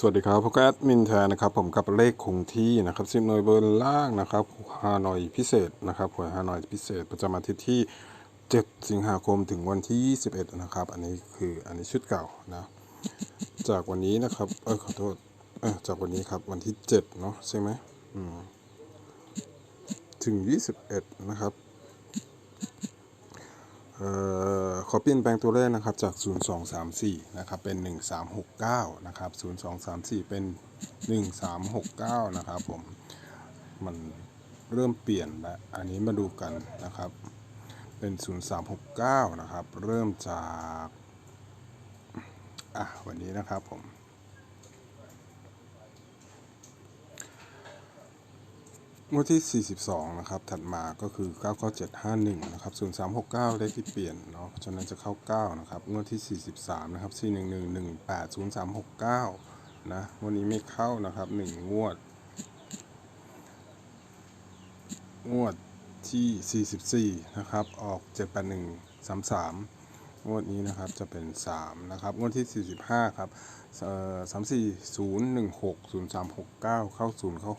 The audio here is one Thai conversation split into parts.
สวัสดีครับพบกับแอดมินแทนนะครับ ผมกับเลขคงที่นะครับสิบหน่วยเบอร์ล่างนะครับฮานอยพิเศษนะครับหวยฮานอยพิเศษ ประจำอาทิตย์ที่ 7 สิงหาคมถึงวันที่ 21 นะครับ อันนี้คืออันนี้ชุดเก่านะ จากวันนี้นะครับเออขอโทษเออจากวันนี้ครับวันที่ 7 เนาะใช่ไหมอืมถึง 21 นะครับเอ่อ ขอเปลี่ยนแปลงตัวเลขนะครับจาก 0234 นะครับ เป็น 1369 นะครับ 0234 เป็น 1369 นะครับผม มันเริ่มเปลี่ยนแล้ว อันนี้มาดูกันนะครับ เป็น 0369 นะครับ เริ่มจาก อะ วันนี้นะครับผม งวดที่ 42 นะครับ ถัดมาก็คือ 99751 นะครับ 0369 เลขที่เปลี่ยนเนาะ ฉะนั้นจะเข้า 9 นะครับ งวดที่ 43 นะครับ 41118 0369 นะงวันนี้ไม่เข้านะครับ 1 งวด งวดที่ 44 นะครับ ออก 78133 งวดนี้นะครับจะเป็น 3 นะครับ งวดที่ 45 ครับเอ่อ34016 0369เก้าเข้า0เข้า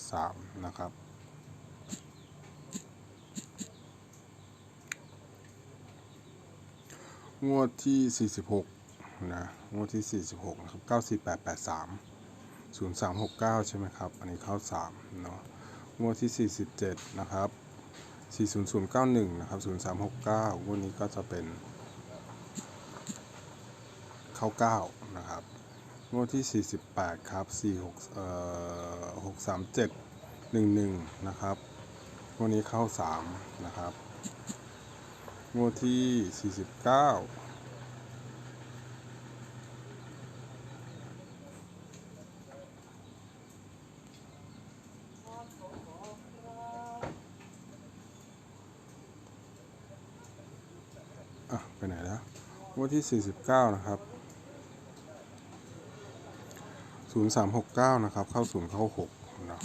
603นะครับงวดที่ 46 นะ งวดที่ 46 นะครับ 94883 0369 ใช่ไหมครับ อันนี้เข้า 3 เนาะ งวดที่ 47 นะครับ 40091 นะครับ 0369 งวดนี้ก็จะเป็น เข้า9นะครับงวดที่ 48 ครับ 46เอ่อ637 11 นะครับงวดนี้เข้า 3 นะครับงวดที่ 49อะไปไหนแล้วงวดที่ 49 นะครับ 0369นะครับ เข้า0เข้า6นะ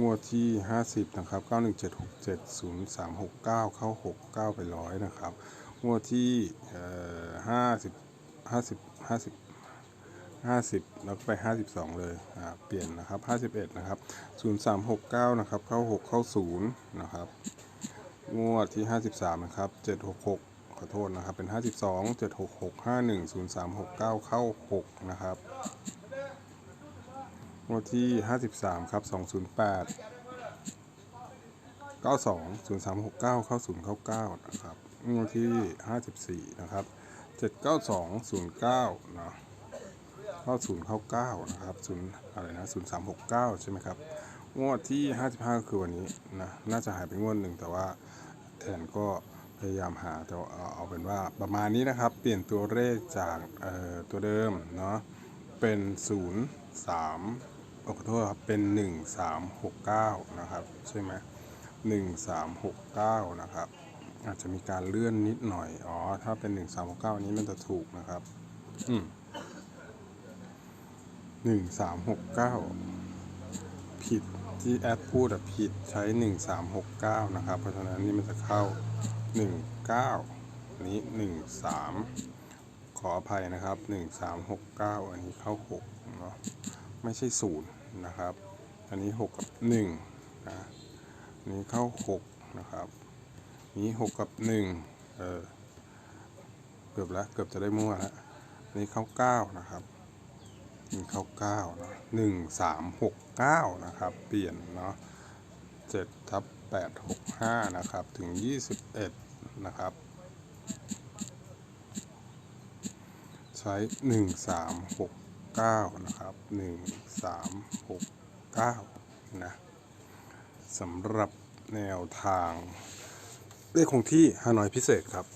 งวดที่50นะครับ91767 0369เข้า69ไปร้อยนะครับ งวดที่เอ่อ50 50 50 50แล้วก็ไป52เลยอ่าเปลี่ยนนะครับ51นะครับ0369นะครับ เข้า6เข้า0นะครับ งวดที่53นะครับ766ขอโทษนะครับ เป็น 52 766 51 0369 เข้า 6 นะครับ งวดที่ 53 ครับ 208 92 0369 เข้า0เข้า9นะครับงวดที่ 54 นะครับ 792 09เนาะเข้า0เข้า9นะครับ0อะไรนะ0369 ใช่ไหมครับ งวดที่ 55ก็คือวันนี้นะน่าจะหายไปงวดหนึ่งแต่ว่าแทนก็พยายามหาแต่ว่าเอาเป็นว่าประมาณนี้นะครับ เปลี่ยนตัวเลขจากตัวเดิมเนาะเป็น 0 3 ขอโทษครับ เป็น 1 3 6 9 นะครับ ใช่ไหม1 3 6 9 นะครับ อาจจะมีการเลื่อนนิดหน่อย อ๋อ ถ้าเป็น 1 3 6 9 อันนี้มันจะถูกนะครับ อืม1 3 6 9 ผิดที่แอดพูดอะผิดใช้ 1 3 6 9 นะครับ เพราะฉะนั้นนี่มันจะเข้า 1 9นี้ 1 3 ขออภัยนะครับ 1 3 6 9 อันนี้เข้า6เนาะไม่ใช่0น นะครับ อันนี้6กับ1นะนนี้เข้า 6 นะครับ นี้6กับ1เออเกือบแล้วเกือบจะได้มั่วแล้วอันนี้เข้า 9 นะครับนี่เข้า9นะ1 3 6 9 นะครับ เปลี่ยนเนาะ7ทับ8 6 5 นะครับ ถึง 21 นะครับ ใช้ 1 3 6 9 นะครับ 1 3 6 9 นะสำหรับแนวทางเลขคงที่ฮานอยพิเศษครับ